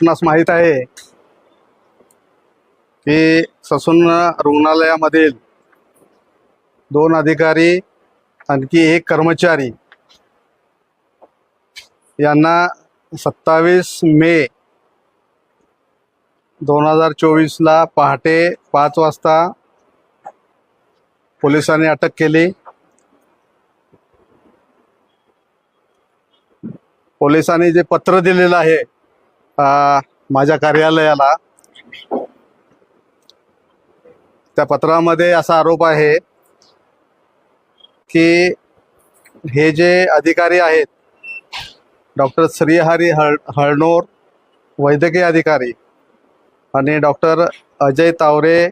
आपणास माहीत आहे की ससून रुग्णालयामधील दोन अधिकारी आणखी एक कर्मचारी यांना सत्तावीस मे दोन हजार चोवीसला पहाटे पाच वाजता पोलिसांनी अटक केली. पोलिसांनी जे पत्र दिलेलं आहे माझ्या कार्यालयाला त्या पत्रामध्ये असा आरोप आहे की हे जे अधिकारी आहेत डॉक्टर श्रीहरी हळ हळणोर वैद्यकीय अधिकारी आणि डॉक्टर अजय तावरे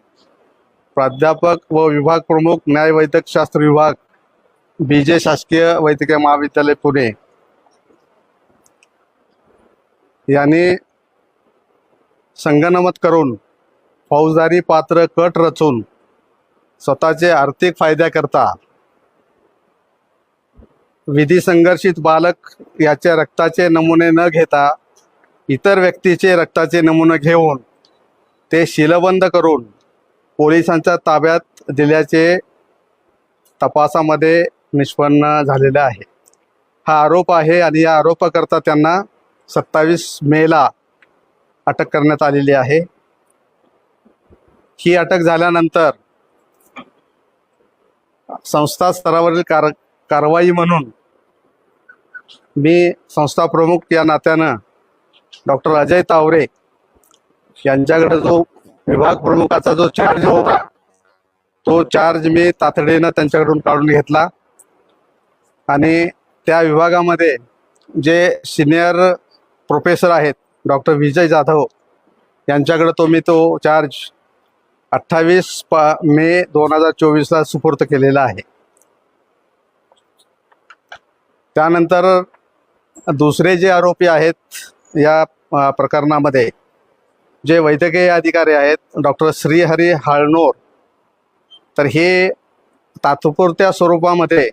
प्राध्यापक व विभाग प्रमुख न्यायवैद्यकशास्त्र विभाग बी जे शासकीय वैद्यकीय महाविद्यालय पुणे. यांनी संगनमत करून फौजदारी पात्र कट रचून स्वतःचे आर्थिक फायद्याकरता विधी संघर्षित बालक याच्या रक्ताचे नमुने न घेता इतर व्यक्तीचे रक्ताचे नमुने घेऊन ते शिलबंद करून पोलिसांच्या ताब्यात दिल्याचे तपासामध्ये निष्पन्न झालेलं आहे. हा आरोप आहे आणि या आरोपाकरता त्यांना सत्तावीस मेला अटक करण्यात आलेली आहे. ही अटक झाल्यानंतर संस्था स्तरावरील कार कारवाई म्हणून मी संस्था प्रमुख या नात्यानं डॉक्टर अजय तावरे यांच्याकडे जो विभाग प्रमुखाचा जो चार्ज होता तो चार्ज मी तातडीनं त्यांच्याकडून काढून घेतला. आणि त्या विभागामध्ये जे सिनियर प्रोफेसर आहेत डॉक्टर विजय जाधव. यांच्याकडे तो मी तो चार्ज अठ्ठावीस पा मे दोन हजार चोवीसला सुपूर्त केलेला आहे. त्यानंतर दुसरे जे आरोपी आहेत या प्रकरणामध्ये जे वैद्यकीय अधिकारी आहेत डॉक्टर श्रीहरी हाळनोर तर हे तात्पुरत्या स्वरूपामध्ये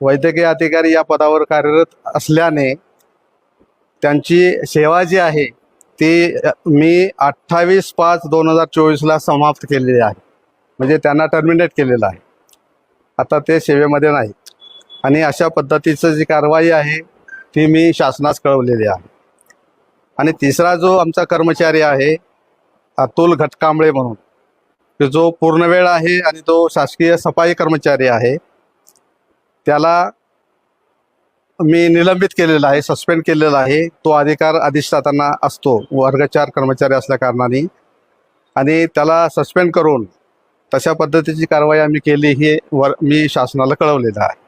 वैद्यकीय अधिकारी या पदावर कार्यरत असल्याने त्यांची सेवा जी आहे ती मी अठ्ठावीस पाच दोन हजार चोवीसला समाप्त केलेली आहे. म्हणजे त्यांना टर्मिनेट केलेलं आहे. आता ते सेवेमध्ये नाहीत आणि अशा पद्धतीचं जी कारवाई आहे ती मी शासनास कळवलेली आहे. आणि तिसरा जो आमचा कर्मचारी आहे अतुल घटकांबळे म्हणून की जो पूर्णवेळ आहे आणि तो शासकीय सफाई कर्मचारी आहे त्याला मी निलंबित केलेला आहे सस्पेंड केलेला आहे. तो अधिकार अधिष्ठातांना असतो वर्गचार कर्मचारी असल्या कारणाने. आणि त्याला सस्पेंड करून तशा पद्धतीची कारवाई आम्ही केली ही वर मी शासनाला कळवलेलं आहे.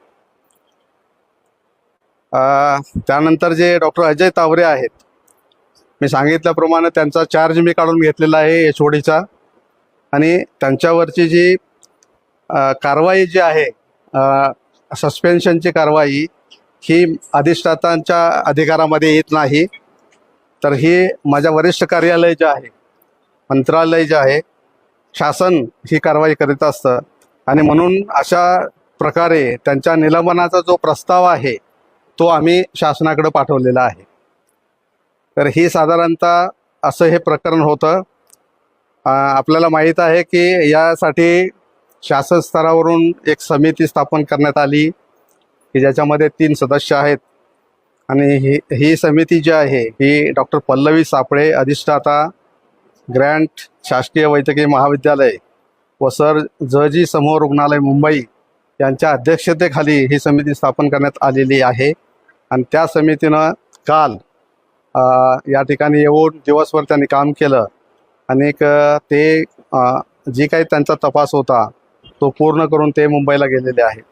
त्यानंतर जे डॉक्टर अजय तावरे आहेत मी सांगितल्याप्रमाणे त्यांचा चार्ज मी काढून घेतलेला आहे एच ओडीचा आणि त्यांच्यावरची जी कारवाई जी आहे सस्पेन्शनची कारवाई ही अधिष्ठातांच्या अधिकारामध्ये येत नाही. तर हे माझ्या वरिष्ठ कार्यालय जे आहे मंत्रालय जे आहे शासन ही कारवाई करीत असतं. आणि म्हणून अशा प्रकारे त्यांच्या निलंबनाचा जो प्रस्ताव आहे तो आम्ही शासनाकडे पाठवलेला आहे. तर ही साधारणतः असं हे प्रकरण होतं. आपल्याला माहीत आहे की यासाठी शासन स्तरावरून एक समिती स्थापन करण्यात आली. की ज्याच्यामध्ये तीन सदस्य आहेत. आणि ही ही समिती जी आहे ही डॉक्टर पल्लवी सापळे अधिष्ठाता ग्रँट शासकीय वैद्यकीय महाविद्यालय व सर जजी समूह रुग्णालय मुंबई यांच्या अध्यक्षतेखाली ही समिती स्थापन करण्यात आलेली आहे. आणि त्या समितीनं काल या ठिकाणी येऊन दिवसभर त्यांनी काम केलं. आणि एक ते जी काही त्यांचा तपास होता तो पूर्ण करून ते मुंबईला गेलेले आहेत.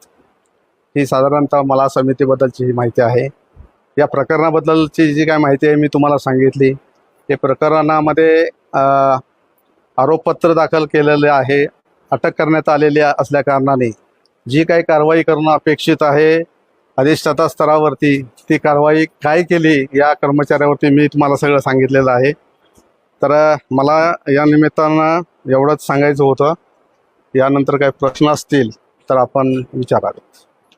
ही साधारणतः मला समितीबद्दलची ही माहिती आहे. या प्रकरणाबद्दलची जी काय माहिती आहे मी तुम्हाला सांगितली. ते प्रकरणामध्ये आरोपपत्र दाखल केलेले आहे अटक करण्यात आलेली असल्या कारणाने. जी काही कारवाई करणं अपेक्षित आहे अधिष्ठाता स्तरावरती ती कारवाई काय केली या कर्मचाऱ्यावरती मी तुम्हाला सगळं सांगितलेलं आहे. तर मला या निमित्तानं एवढंच सांगायचं होतं. यानंतर काही प्रश्न असतील तर आपण विचारावेत.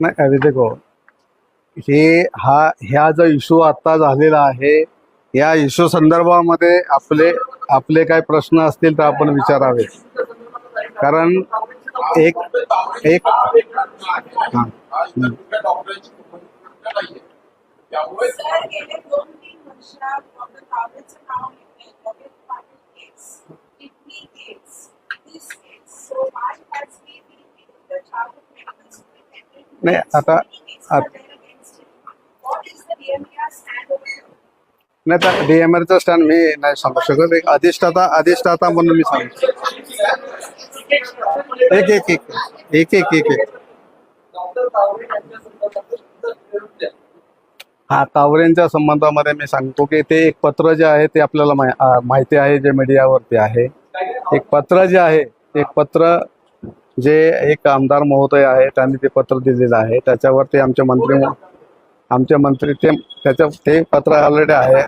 नाही अरे देखो हे हा ह्या जो इशू आता झालेला आहे या इश्यू संदर्भामध्ये आपले आपले काय प्रश्न असतील तर आपण विचारावे. कारण एक एक नाही, आता- नाही तर डीएमआरचा स्टँड मी नाही सांगू शकत. एक अधिष्ठाता अधिष्ठाता म्हणून मी सांगतो एक एक एक एक एक एक एक. हा तावरेंच्या संबंधामध्ये मी सांगतो की ते एक पत्र जे आहे ते आपल्याला माहिती आहे जे मीडियावरती आहे. एक पत्र जे आहे एक पत्र जे एक आमदार महोदय आहे त्यांनी ते पत्र दिलेलं आहे. त्याच्यावरती आमचे मंत्री आमचे मंत्री ते त्याच्या ते पत्र ऑलरेडी आहे.